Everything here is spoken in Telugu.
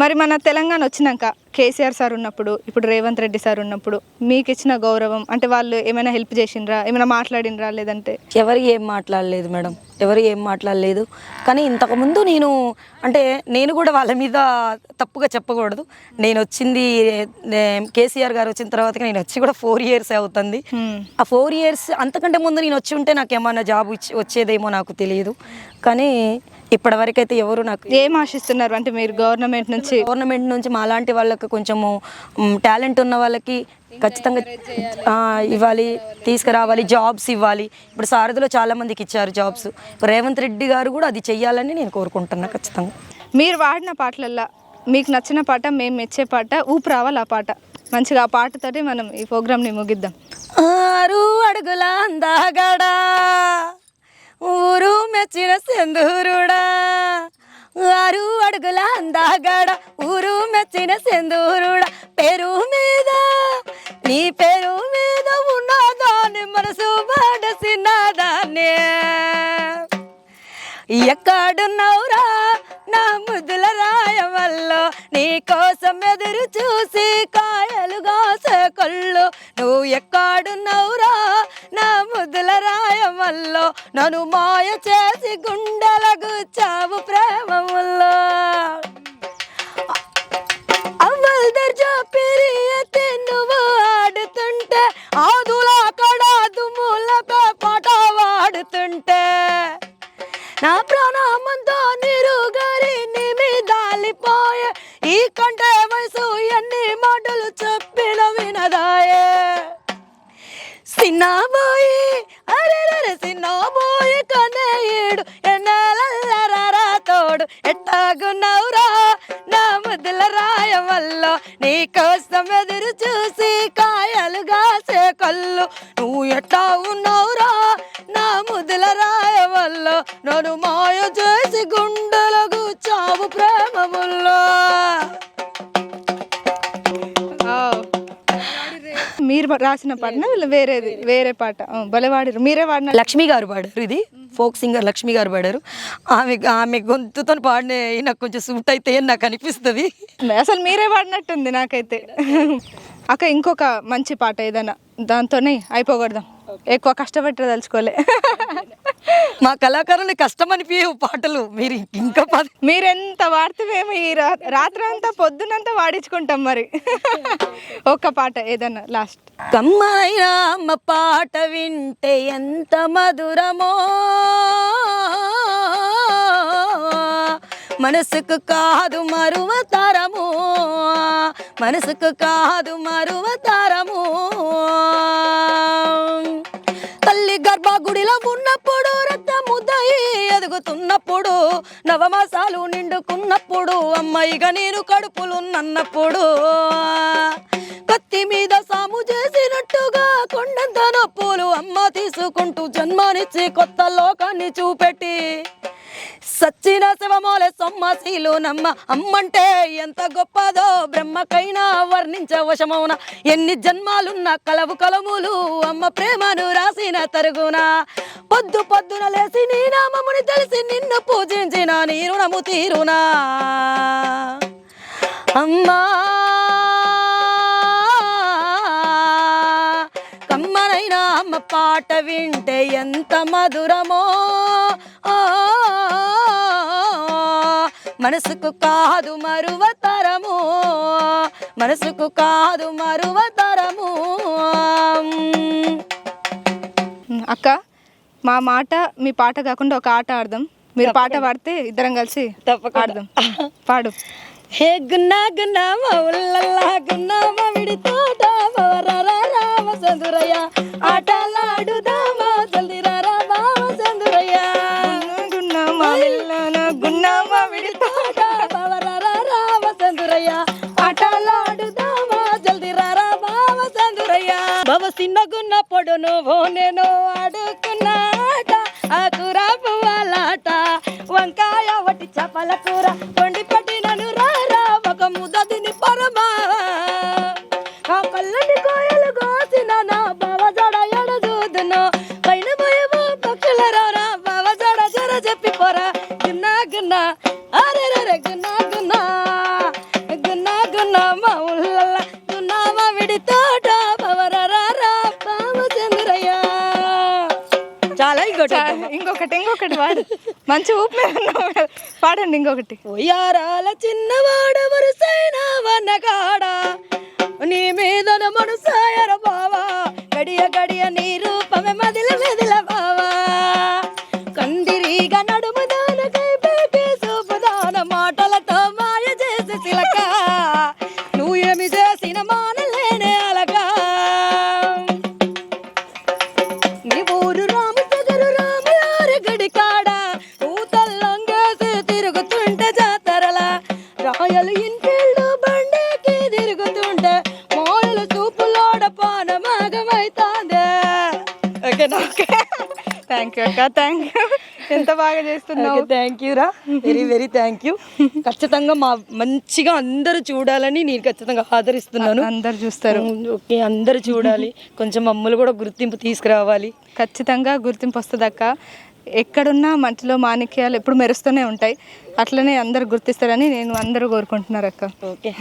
మరి మన తెలంగాణ వచ్చినాక కేసీఆర్ సార్ ఉన్నప్పుడు ఇప్పుడు రేవంత్ రెడ్డి సార్ ఉన్నప్పుడు మీకు ఇచ్చిన గౌరవం అంటే వాళ్ళు ఏమైనా హెల్ప్ చేసిండ్రా ఏమైనా మాట్లాడినరా లేదంటే? ఎవరు ఏం మాట్లాడలేదు మేడం. ఎవరు ఏం మాట్లాడలేదు. కానీ ఇంతకుముందు నేను అంటే నేను కూడా వాళ్ళ మీద తప్పుగా చెప్పకూడదు. నేను వచ్చింది కేసీఆర్ గారు వచ్చిన తర్వాత నేను వచ్చి కూడా ఫోర్ ఇయర్స్ అవుతుంది. ఆ ఫోర్ ఇయర్స్ అంతకంటే ముందు నేను వచ్చి ఉంటే నాకు ఏమన్నా జాబ్ ఇచ్చి వచ్చేదేమో నాకు తెలియదు. కానీ ఇప్పటివరకైతే ఎవరు నాకు ఏం ఆశిస్తున్నారు? అంటే మీరు గవర్నమెంట్ నుంచి గవర్నమెంట్ నుంచి మా లాంటి వాళ్ళకి కొంచెము టాలెంట్ ఉన్న వాళ్ళకి ఖచ్చితంగా ఇవ్వాలి తీసుకురావాలి జాబ్స్ ఇవ్వాలి. ఇప్పుడు సారథిలో చాలా మందికి ఇచ్చారు జాబ్స్. రేవంత్ రెడ్డి గారు కూడా అది చెయ్యాలని నేను కోరుకుంటున్నా ఖచ్చితంగా. మీరు వాడిన పాటలల్లో మీకు నచ్చిన పాట మేము మెచ్చే పాట ఊపు రావాలి ఆ పాట. మంచిగా ఆ పాటతోటి మనం ఈ ప్రోగ్రామ్ని ముగిద్దాం. ఆరు అడుగుల అందాగడా. ఊరు మెచ్చిన సెందూరుడా ఆరు అడుగుల అందాగాడ ఊరు మెచ్చిన సెందూరుడా పేరు మీద నీ పేరు మీద ఉన్నదాన్ని మనసు పాడసినదాన్ని ఎక్కడున్నావురా నా ముద్దుల రాయవల్లో? నీ కోసం ఎదురు చూసి కాయలు కాసే కళ్ళు. నువ్వు ఎక్కడున్నావురా నా ముద్దుల నన్ను మాయ చేసి గుండెల గుచ్చావు ప్రేమముల్లో. అవ్వల్ దర్జా పెరియతే నువ్వు ఆడుతుంటే ఆదుల అక్కడ దుమ్ములతో పాట వాడుతుంటే నా ప్రాణమంతా నిరుగరి నీ మీదాలిపోయే ఈ కంటే వయసు ఎన్ని మాటలు చెప్పిన వినదాయే. సిన్నాబోయి కనేయుడు ఎన్నెలల్లరారా తోడు? ఎట్టాగున్నావురా? నా ముద్దుల రాయవల్ల నీ కోసం ఎదురు చూసి కాయలు కాసే కళ్ళు. నువ్వు ఎట్టా ఉన్నావురా నా ముద్దుల రాయవల్ల నన్ను మాయ చేసి గుండెలకు చావు ప్రేమముల్లో. మీరు రాసిన పాటనా? వీళ్ళు వేరేది వేరే పాట. భలే వాడిరు మీరే వాడిన లక్ష్మి గారు పాడారు ఇది. ఫోక్ సింగర్ లక్ష్మి గారు పాడారు. ఆమె ఆమె గొంతుతో పాడిన నాకు కొంచెం సూట్ అయితే అని నాకు అనిపిస్తుంది. అసలు మీరే వాడినట్టుంది నాకైతే. అక్క ఇంకొక మంచి పాట ఏదైనా దాంతోనే అయిపోకూడదాం ఎక్కువ కష్టపెట్టి తలుచుకోలే. మా కళాకారుని కష్టం అనిపించే పాటలు మీరు ఇంకా పది మీరెంత వాడితే మేము ఈ రాత్రి అంతా పొద్దునంతా వాడించుకుంటాం మరి. ఒక్క పాట ఏదన్నా లాస్ట్. కమ్మైన అమ్మ పాట వింటే ఎంత మధురమో. మనసుకు కాదు మరువ తరము. మనసుకు కాదు మరువ తరము. గర్భగుడిలో ఉన్నప్పుడు రక్త ముద్దయి ఎదుగుతున్నప్పుడు నవమాసాలు నిండుకున్నప్పుడు అమ్మాయిగా నేను కడుపులున్నప్పుడు కత్తి మీద సాము చేసినట్టుగా కొండంత నొప్పులు అమ్మ తీసుకుంటూ జన్మనిచ్చి కొత్త లోకాన్ని చూపెట్టి సచ్చిన శివమోలే సొమ్మశీలు నమ్మ. అమ్మంటే ఎంత గొప్పదో బ్రహ్మకైనా వర్ణించ వశమౌన. ఎన్ని జన్మాలున్న కలవు కలములు అమ్మ ప్రేమను రాసిన తరుగున. పొద్దు పొద్దున లేసి నీ నామముని తెలిసి నిన్ను పూజించిన నీ రుణము తీరునా. అమ్మా! కమ్మనైనా అమ్మ పాట వింటే ఎంత మధురమో. మనసుకు కాదు మరువ తరము. మనసుకు కాదు మరువ తరము. అక్క మా మాట మీ పాట కాకుండా ఒక ఆట ఆడదాం. మీరు పాట పాడితే ఇద్దరం కలిసి తప్పకుండా. ఆడదాం పాడు. హే గున్నా గున్నా మా ఉల్లల్లా గున్నా మా విడి తోట మవరరా రామ చందురయ్య రామ ఆటలాడుదామా ఆటలాడుదామా రారా బావ చందురయ్య. బావ చిన్నగున్నప్పుడు నువ్వు ఓ నేను ఆడుకున్నాట ఆ కూర పువ్వాలాట వంకాయ ఒకటి చేపల కూర వండి ఇంకోటి చా- ఇంకొకటి ఇంకొకటి పాడు మంచి ఊపి. పాడండి ఇంకొకటి. ఉయ్యారాల చిన్నవాడ వరుసైన వన్నగాడ? నీ మీద మనసాయర థ్యాంక్ యూ అక్క థ్యాంక్ యూ ఎంత బాగా చేస్తున్నావు? థ్యాంక్ యూ రా. వెరీ వెరీ థ్యాంక్ యూ ఖచ్చితంగా మా మంచిగా అందరూ చూడాలని నేను ఖచ్చితంగా ఆదరిస్తున్నాను. అందరు చూస్తారు. ఓకే అందరూ చూడాలి. కొంచెం మమ్మల్ని కూడా గుర్తింపు తీసుకురావాలి. ఖచ్చితంగా గుర్తింపు వస్తుంది అక్క. ఎక్కడున్నా మంచిలో మాణిక్యాలు ఎప్పుడు మెరుస్తూనే ఉంటాయి. అట్లనే అందరు గుర్తిస్తారని నేను అందరూ కోరుకుంటున్నారు అక్క. ఓకే.